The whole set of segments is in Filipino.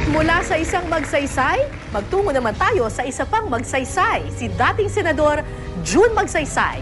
At mula sa isang magsaysay, magtungo naman tayo sa isa pang magsaysay, si dating Senador June Magsaysay.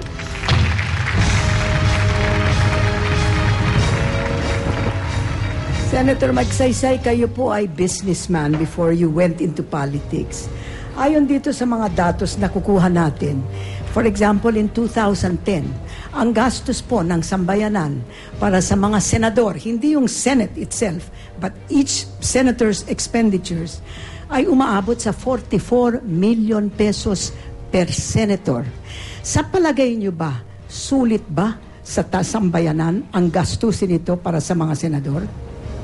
Senator Magsaysay, kayo po ay businessman before you went into politics. Ayon dito sa mga datos na kukuha natin, for example, in 2010, ang gastos po ng sambayanan para sa mga senador, hindi yung Senate itself, but each senator's expenditures, ay umaabot sa 44 million pesos per senator. Sa palagay niyo ba, sulit ba sa ta- sambayanan ang gastusin nito para sa mga senador?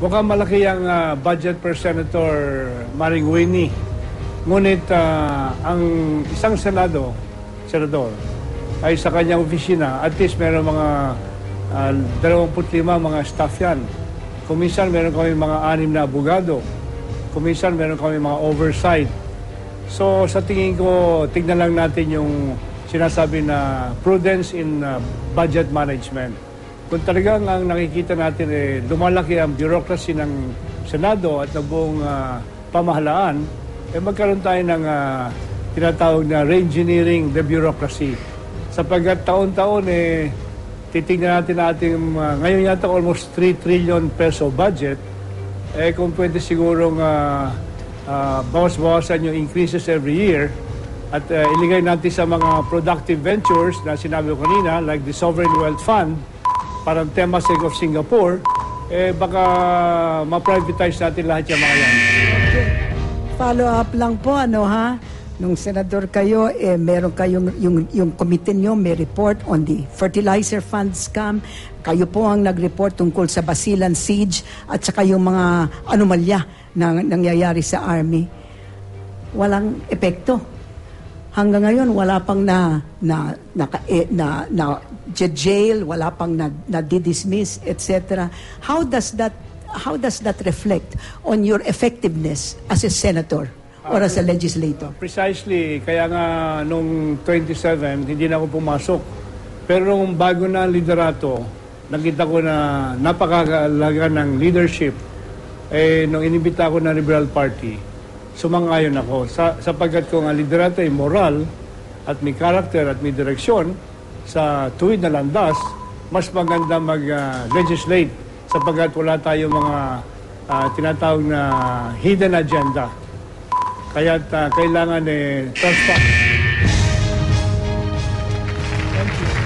Mukhang malaki ang ah, budget per Senator Maring Winnie. Ngunit ah, ang isang Senado, Senador, ay sa kanyang opisina, at least meron mga ah, 25 mga staff yan. Kuminsan meron kami mga anim na abogado. Kuminsan meron kami mga oversight. So sa tingin ko, tignan lang natin yung sinasabi na prudence in ah, budget management. Kung talagang ang nakikita natin eh, lumalaki ang bureaucracy ng Senado at ng buong ah, pamahalaan, eh magkaroon tayo ng ah, tinatawag na reengineering the bureaucracy. Sapagkat taon-taon eh, titignan natin ating, ah, ngayon yata almost 3 trillion peso budget, eh kung pwede sigurong ah, ah, bawas-bawasan yung increases every year at ah, iligay natin sa mga productive ventures na sinabi ko kanina like the Sovereign Wealth Fund, parang Temasek of Singapore, eh baka ma-privatize natin lahat yung mga yan. Follow up lang po, ano ha? Nung senador kayo, eh, meron kayong, yung, yung committee nyo may report on the fertilizer fund scam. Kayo po ang nag-report tungkol sa Basilan siege at saka yung mga anomalya na nangyayari sa army. Walang epekto. Hanggang ngayon, wala pang na, na, na, eh, na, na, jail, wala pang na, na dismiss etc. How does that how does that reflect on your effectiveness as a senator or as a legislator? Precisely, kaya nga nung 27, hindi na ako pumasok. Pero nung bago na liderato, nakita ko na napakalaga ng leadership. Eh, nung inimbita ko ng Liberal Party, sumangayon ako. Sa, sapagkat kung ang liderato ay moral at may character at may direksyon sa tuwid na landas, mas maganda mag-legislate sapagkat wala tayong mga ah, tinatawag na hidden agenda. Kaya uh, ah, kailangan eh, transparent. Thank you.